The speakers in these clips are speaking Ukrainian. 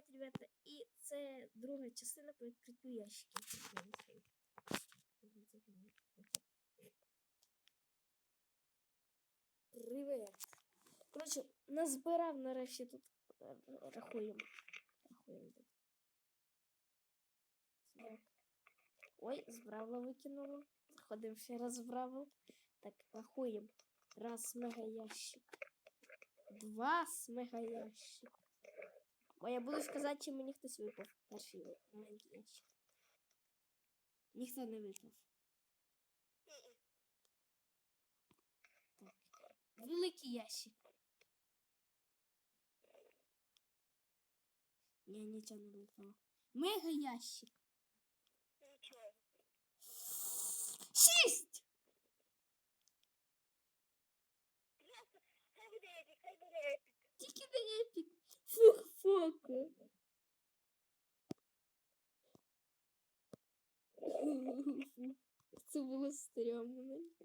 привіт, ребята! І це друга частина по відкриттю ящиків. Привіт! Коротше, назбирав нарешті тут е, рахуємо. Рахуємо. Ой, з бравла викинуло. Заходимо ще раз в бравл. Так, рахуємо. Раз мега ящик. Два з мега ящик. Бо я буду сказати, чи мені хтось випав. Перший маленький ящик. Ніхто не випав. Так. Великий ящик. Ні, нічого не випало. Мега ящик. Нічого. Шість! Хай буде епік, хай буде епік. Тільки не епік. Фух. Це було стрьомненько.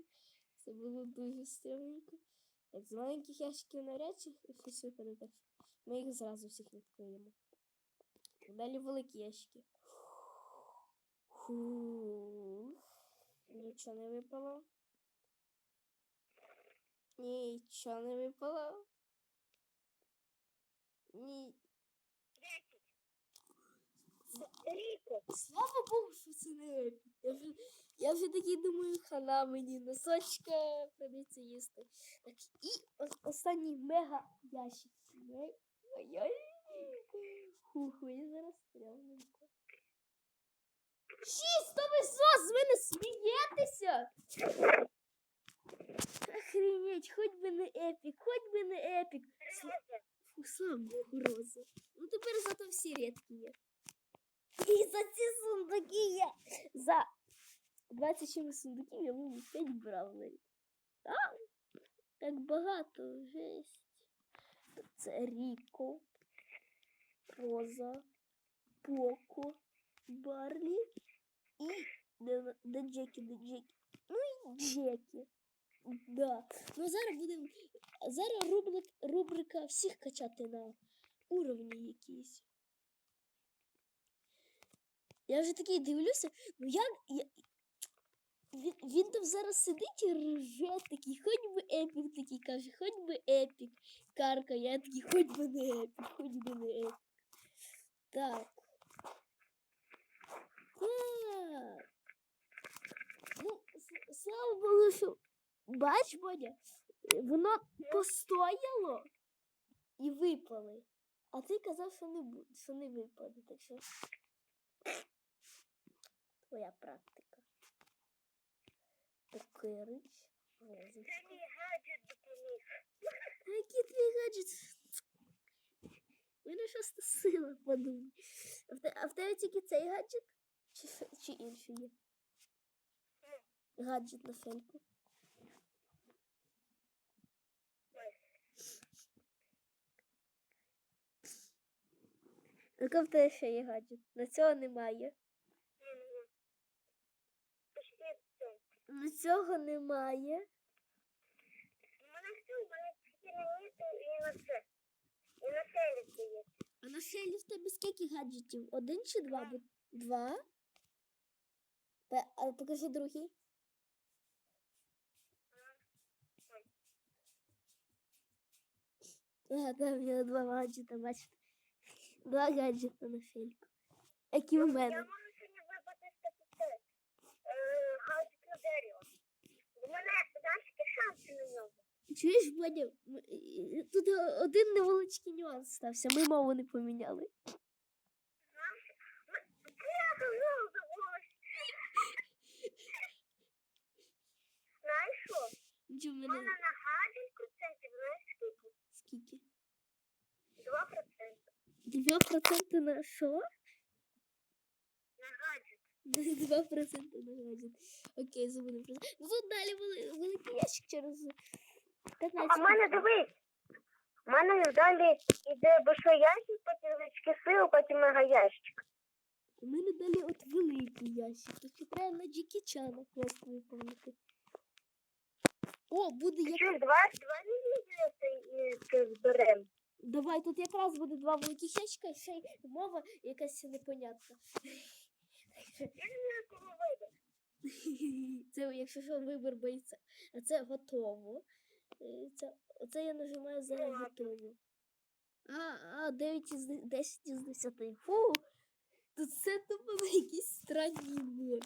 Це було дуже стрьомненько. З маленьких ящиків навряд чи щось випаде, ми їх зразу всіх відкриємо. Далі великі ящики. Фу. Нічого не випало. Нічого не випало. Ні. Ріко. Слава Богу, що це не епік. Я вже, я вже такий думаю, хана мені носочка придеться їсти. Так, і ос- останній мега ящик. Ой, Ой-ой. Фух, мені зараз стрьомненько. Шість, то ви що, з мене смієтеся? Охренеть, хоч би не епік, хоч би не епік. Фу, Богу, Роза. Ну тепер зато всі рідкі є. І за ці сундуки я за 27 сундуків я вивів 5 бравлерів. А, так багато, жесть. Це Ріко, Роза, Поко, Барлі і де, де. Ну і Джекі. Да. Ну зараз будемо. Зараз рубрик, рубрика всіх качати на уровні якісь. Я вже такий дивлюся, ну як. Я... Він, він там зараз сидить і рже такий, хоч би епік такий каже, хоч би епік. Карка, я такий, хоч би не епік, хоч би не епік. Так. Так. Ну, слава Богу, що. Бач, Бодя, воно постояло і випали. А ти казав, що не що не випаде, так що твоя практика. Покирич. Це мій гаджет допоміг. А який твій гаджет? Мене шоста сила, подумай. А в, те, тебе тільки цей гаджет? Чи, чи інший є? Гаджет на фельку. Яка в тебе ще є гаджет? На цього немає. На цього немає. У мене все, у мене тільки на ніту і на це. І на селіці є. А на фелі в тебе скільки гаджетів? Один чи два? Два? Пе- А покажи другий. А, там є два гаджета, бачите. Два гаджета на фельку. Які у Я мене. Мене, знаєш, шанси на нього. Чуєш, Бодя, тут один невеличкий нюанс стався. Ми мову не поміняли. Знаєш. Що? Нічого в У мене. мене на гаджет процентів, знаєш скільки? Скільки? 2%. 2% на що? На гаджет. 2% на гаджет. Окей, забудемо про. Ну тут далі вели- великий ящик через 15 А в мене дивись. У мене далі йде большой ящик, потім велички сили, потім мегаящик. У мене далі от великий ящик. Тут треба на Джекі Чана квест виповнити. О, буде як Чуєш, два, два відео це зберемо. Давай, тут якраз буде два великих ящика і ще й мова якась непонятна. Я не знаю, кого вибрати. Це якщо що вибір бойця. А це готово. Е, Це, оце я нажимаю за Ладно. готово. А, а 9 із де- 10 із 10. Фу! Тут все тупо на якісь странні мові.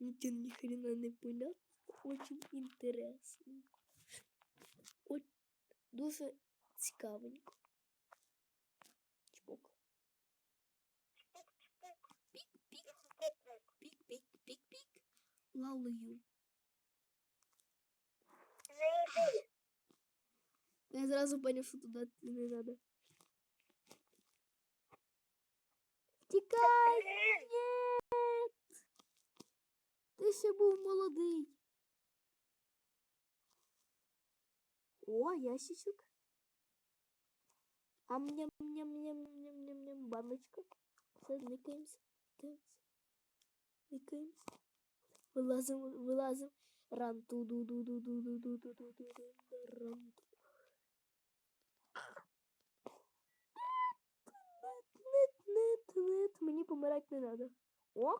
Нічого ні хрена не понятно. Очень інтересно. От дуже цікавенько. лалою. Я сразу понял, что туда не надо. Тікай! Нет! Ты ще был молодий. О, ящичек. А мне мне, мне, мне, мне, мне баночка. Все, никаемся. Никаемся. Никаемся. Вилазимо, вилазимо. Ран ту ду ду ду ду ду ду ду ду ду ран Нет, нет, нет, мені помирати не надо. О,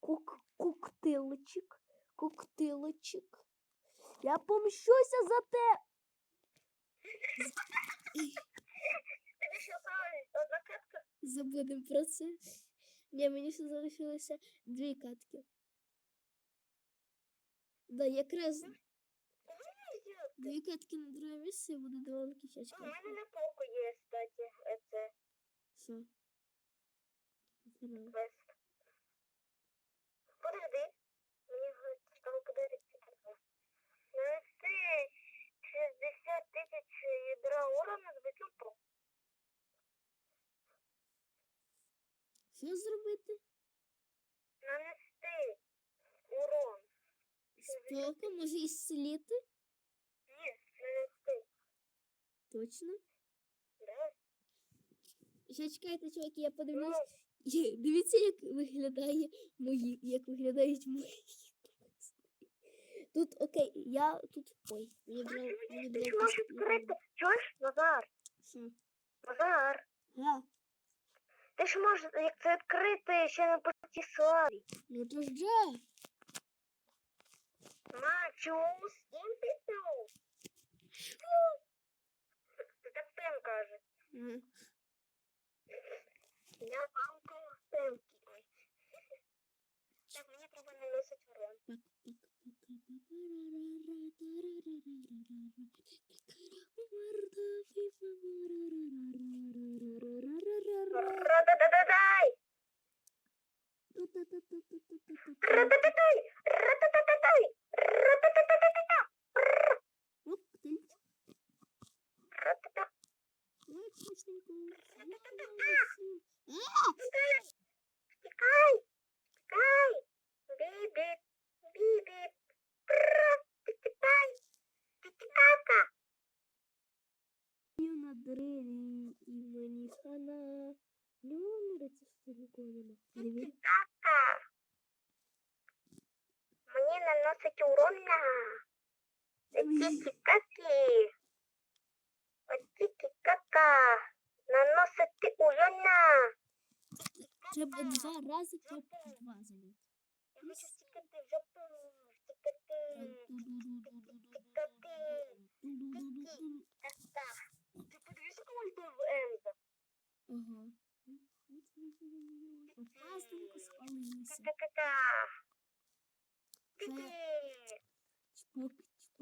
кук, коктейлочек, коктейлочек. Я помщуся за те. Забудемо про це. Ні, мені ще залишилося дві катки. Да, якраз дві катки на друге місце і буде два великі У мене на полку є, кстати, це Все. Квест. Подожди. Мені там подарить Нанести 60 тисяч ядра урону з битим про. Що зробити? Нанести. Споко, може і зціліти? Ні, нанести. Точно? Да? Ще чекайте, чуваки, я подивлюсь. Є, Дивіться, як виглядає мої, як виглядають мої. Тут окей, я тут. Ой, мені було мені ти ж можеш відкрити. Чуєш, Назар? Що? Назар. Га, Ти ж можеш, як це відкрити ще на славі. ну то ж Мачоус їм піснув. Ти так тим каже. Я палку тим кікусь. Так, мне треба наносити урон. Ра-да-да-да-дай! Ра-да-да-дай! Не умрете, що нікого нема. Тато! Мені наносить урона. Це тільки какі. От тільки кака. Наносити урона. Треба два рази по два залити. Я хочу тільки ти вже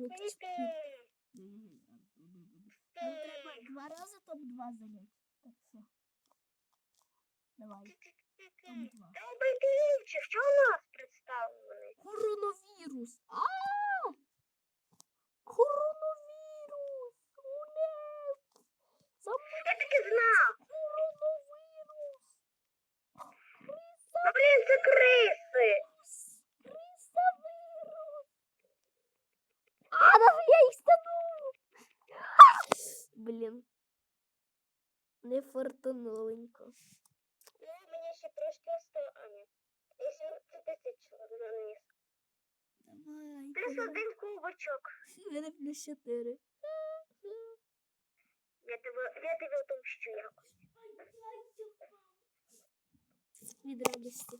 Baker. фартануленько. Ну, мені ще трошки остане. Я 17 тисяч наніс. Давай. Плюс один кубочок. У мене плюс 4. Я тебе, я тебе отомщу якось. Від радості.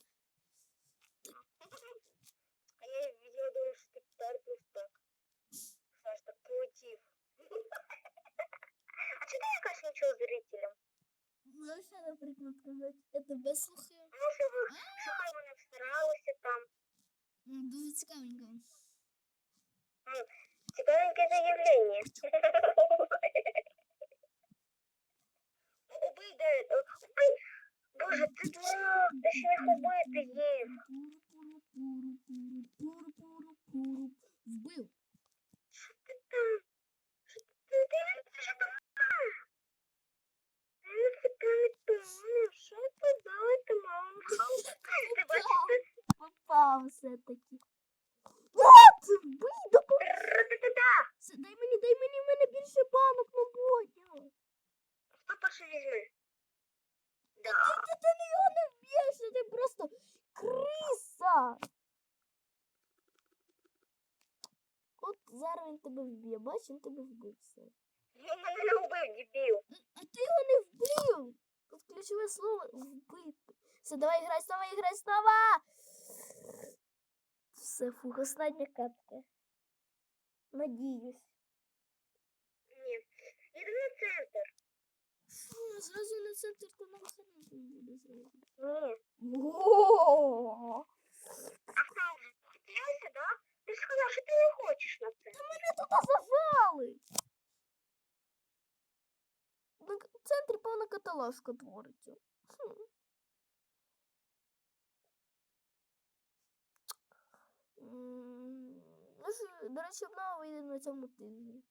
А я, я думаю, що ти терпиш так. Все ж так полетів. А чи ти не кажеш нічого зрителям? Ну, що, наприклад, казати? Я тебе слухаю. Ну, що ви, що хай вони старалися там. Дуже цікавенько. Цікавеньке заявлення. Убий, Девід, убий. Боже, ти дурак, ти ще їх убити їх. Пуру-пуру-пуру-пуру-пуру-пуру. Вбив. Все-таки. От! Вбий, допомогти. Дай мені, дай мені, в мене більше банок на боня. Хто перший візьме? Да. Ти, ти не його не вб'єш, ти просто криса. От зараз він тебе вб'є, бач, він тебе вбив все. Він мене не убив, дебіл. А ти його не вбив. Тут ключове слово вбити. Все, давай грай, давай грай, снова. Все, фух, остання катка. Надіюсь. Ні. Іди на центр. Фу, зразу на центр то нам хрен буде зразу. Ні. О, А сам же хотілося, да? Ти ж сказав, що ти не хочеш на це. Мене тут зажали. На к- в центрі повна каталажка твориться. Хм. До речі, обнова вийде на цьому тижні.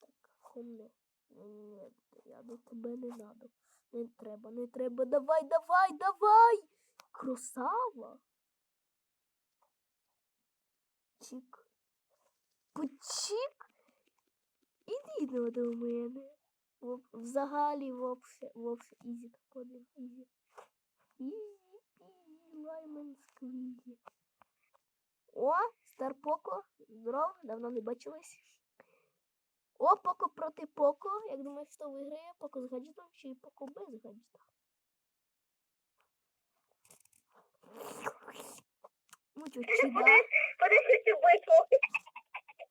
Так, хомне. Ні, я до тебе не надо. Не треба, не треба. Давай, давай, давай! Кросава? Чик. Почик? Іди ну, до мене. Взагалі вовше, вовше, ізі таходив, ізі. Ізі, пізі, лайман сквізі. О, стар Поко, здоров, давно не бачились. О, Поко проти Поко. Як думаєш, хто виграє? Поко з гаджетом чи Поко без гаджета? Ну чо, чи да? Подивись цю.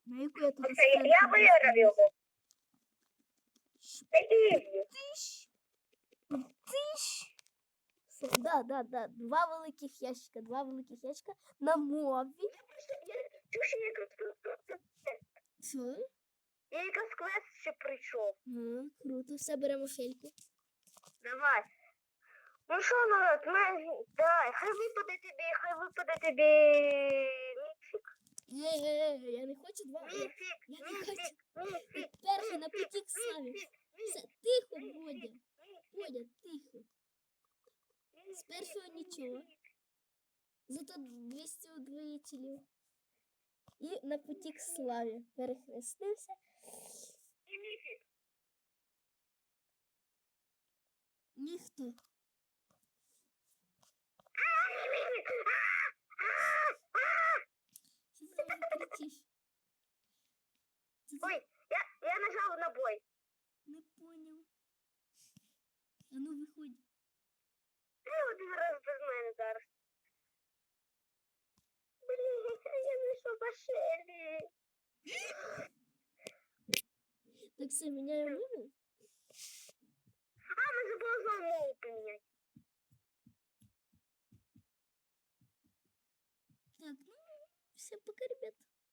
На яку я тут Оце я, виграв його. Тиш. Тиш. Да, да, да. Два великих ящика, два великих ящика на мові. Що? я якраз квест ще прийшов. А, круто, все беремо фельку. Давай. Ну що, народ, ми... Давай, хай випаде тобі, хай випаде тобі міфік. Е, я не хочу два. Міфік, я не міфік, міфік. Перший на потік славі. Все, тихо, Бодя. Бодя, першого нічого. Зато 200 удвоїтелів. І на потік славі перехрестився. І міфік. Ніхто. Що ти там кричиш? Ой, я, я нажав на бой. не поняв. А ну виходь. Ти один раз без мене зараз. Блін, я знайшов башелі. Так все, міняємо мову? А, ми забули знову мову поміняти. Так, ну, все, пока, ребят.